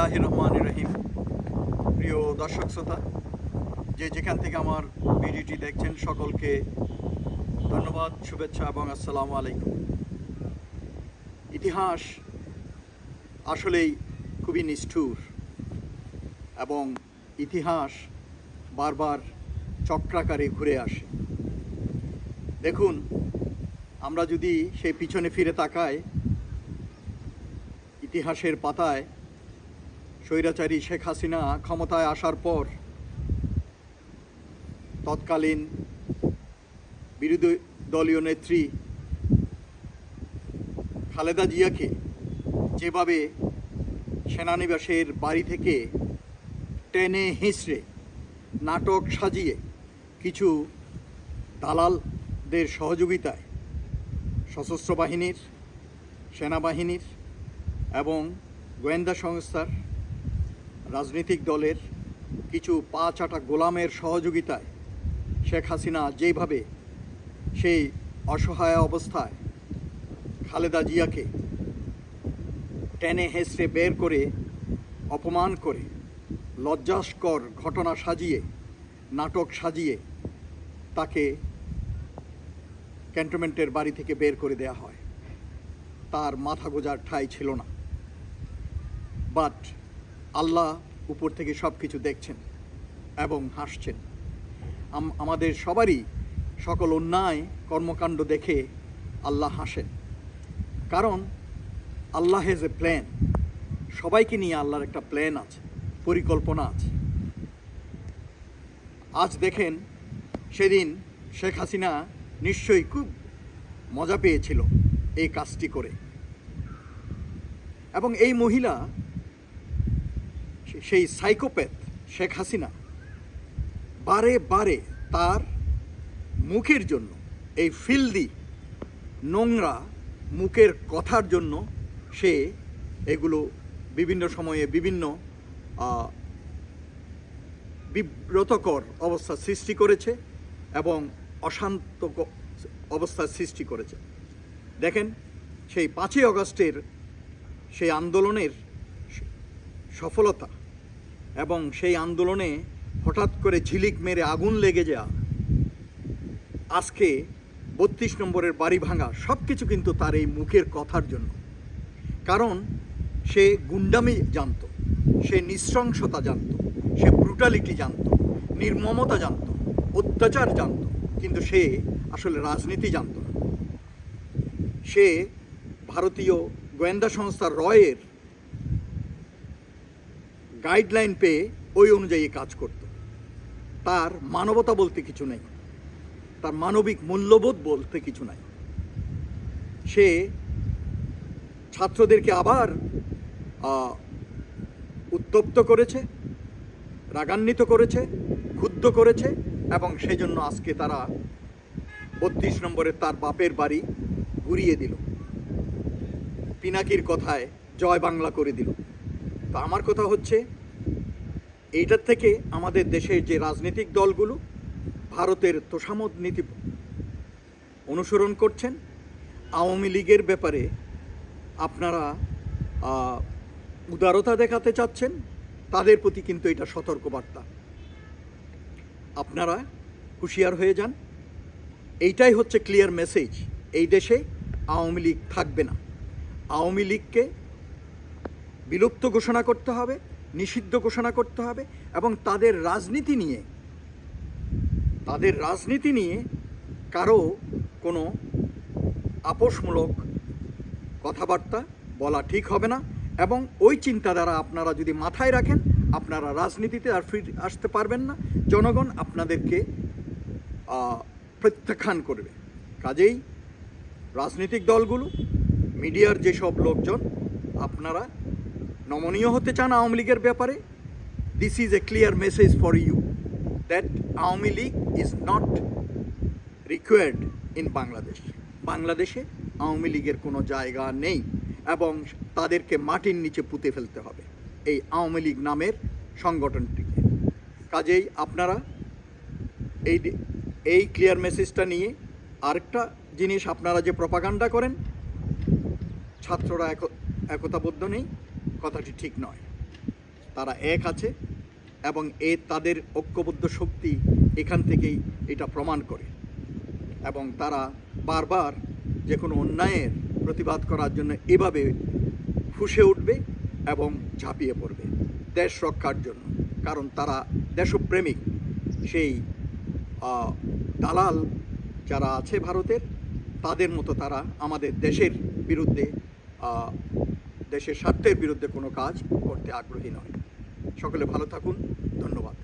বিসমিল্লাহ রহমান রহিম প্রিয় দর্শক শ্রোতা, যে যেখান থেকে আমার ভিডিওটি দেখছেন সকলকে ধন্যবাদ, শুভেচ্ছা এবং আসসালামু আলাইকুম। ইতিহাস আসলেই খুবই নিষ্ঠুর এবং ইতিহাস বারবার চক্রাকারে ঘুরে আসে। দেখুন, আমরা যদি সেই পিছনে ফিরে তাকাই, ইতিহাসের পাতায় স্বৈরাচারী শেখ হাসিনা ক্ষমতায় আসার পর তৎকালীন বিরোধী দলীয় নেত্রী খালেদা জিয়াকে যেভাবে সেনানিবাসের বাড়ি থেকে টেনে হিঁচড়ে নাটক সাজিয়ে কিছু দালালদের সহযোগিতায় সশস্ত্র বাহিনীর, সেনাবাহিনীর এবং গোয়েন্দা সংস্থার রাজনৈতিক দলের কিছু পা চাটা গোলামের সহযোগিতায় শেখ হাসিনা যেভাবে সেই অসহায় অবস্থায় খালেদা জিয়াকে টেনে হেসড়ে বের করে, অপমান করে, লজ্জাস্কর ঘটনা সাজিয়ে, নাটক সাজিয়ে তাকে ক্যান্টনমেন্টের বাড়ি থেকে বের করে দেয়া হয়। তার মাথা গোজার ঠাঁই ছিল না। বাট আল্লাহ উপর থেকে সব কিছু দেখছেন এবং হাসছেন। আম- আমাদের সবারই সকল অন্যায় কর্মকাণ্ড দেখে আল্লাহ হাসেন। কারণ আল্লাহ হেজ এ প্ল্যান সবাইকে নিয়ে আল্লাহর একটা প্ল্যান আছে, পরিকল্পনা আছে। আজ দেখেন, সেদিন শেখ হাসিনা নিশ্চয়ই খুব মজা পেয়েছিল এই কাজটি করে। এবং এই মহিলা সেই সাইকোপ্যাথ শেখ হাসিনা বারে বারে তার মুখের জন্য, এই ফিলদি নোংরা মুখের কথার জন্য সে এগুলো বিভিন্ন সময়ে বিভিন্ন বিব্রতকর অবস্থা সৃষ্টি করেছে এবং অশান্ত অবস্থার সৃষ্টি করেছে। দেখেন, সেই পাঁচই অগস্টের সেই আন্দোলনের সফলতা এবং সেই আন্দোলনে হঠাৎ করে ঝিলিক মেরে আগুন লেগে যাওয়া, আজকে বত্রিশ নম্বরের বাড়ি ভাঙা সব কিছু কিন্তু তার এই মুখের কথার জন্য। কারণ সে গুন্ডামি জানতো, সে নৃশংসতা জানতো, সে ব্রুটালিটি জানতো, নির্মমতা জানতো, অত্যাচার জানতো, কিন্তু সে আসলে রাজনীতি জানতো না। সে ভারতীয় গোয়েন্দা সংস্থা রয়ের গাইডলাইন পেয়ে ওই অনুযায়ী কাজ করত। তার মানবতা বলতে কিছু নেই। তার মানবিক মূল্যবোধ বলতে কিছু নাই। সে ছাত্রদেরকে আবার উত্তপ্ত করেছে, রাগান্বিত করেছে, ক্ষুব্ধ করেছে এবং সেজন্য আজকে তারা বত্রিশ নম্বরের তার বাপের বাড়ি ঘুরিয়ে দিল। পিনাকির কথায় জয় বাংলা করে দিল। তো আমার কথা হচ্ছে, এইটার থেকে আমাদের দেশের যে রাজনৈতিক দলগুলো, ভারতের তোষামত নীতি অনুসরণ করছেন। আওয়ামী লীগের ব্যাপারে আপনারা উদারতা দেখাতে চাচ্ছেন, তাদের প্রতি কিন্তু এটা সতর্কবার্তা। আপনারা হুঁশিয়ার হয়ে যান। এইটাই হচ্ছে ক্লিয়ার মেসেজ এই দেশে আওয়ামী লীগ থাকবে না। আওয়ামী লীগকে বিলুপ্ত ঘোষণা করতে হবে, নিষিদ্ধ ঘোষণা করতে হবে এবং তাদের রাজনীতি নিয়ে, তাদের রাজনীতি নিয়ে কারও কোনো আপোষমূলক কথাবার্তা বলা ঠিক হবে না এবং ওই চিন্তাধারা আপনারা যদি মাথায় রাখেন, আপনারা রাজনীতিতে আর ফিরে আসতে পারবেন না। জনগণ আপনাদেরকে প্রত্যাখ্যান করবে। কাজেই রাজনৈতিক দলগুলো, মিডিয়ার যেসব লোকজন, আপনারা নমনীয় হতে চান আওয়ামী লীগের ব্যাপারে this is a clear message for you that Awami League is not required in Bangladesh বাংলাদেশে আওয়ামী লীগের কোনো জায়গা নেই এবং তাদেরকে মাটির নিচে পুঁতে ফেলতে হবে এই আওয়ামী লীগ নামের সংগঠনটিকে। কাজেই আপনারা এই এই ক্লিয়ার মেসেজটা নিয়ে আরেকটা জিনিস আপনারা যে প্রপাগান্ডা করেন, ছাত্ররা এক- একতাবদ্ধ নেই। কথাটি ঠিক নয়। তারা এক আছে এবং এ তাদের ঐক্যবদ্ধ শক্তি এখান থেকেই এটা প্রমাণ করে। এবং তারা বারবার যে কোনো অন্যায়ের প্রতিবাদ করার জন্য এভাবে ফুসে উঠবে এবং ঝাঁপিয়ে পড়বে দেশ রক্ষার জন্য। কারণ তারা দেশপ্রেমিক। সেই দালাল যারা আছে ভারতের, তাদের মতো তারা আমাদের দেশের বিরুদ্ধে দেশের স্বার্থের বিরুদ্ধে কোনো কাজ করতে আগ্রহী নয়। সকলে ভালো থাকুন। ধন্যবাদ।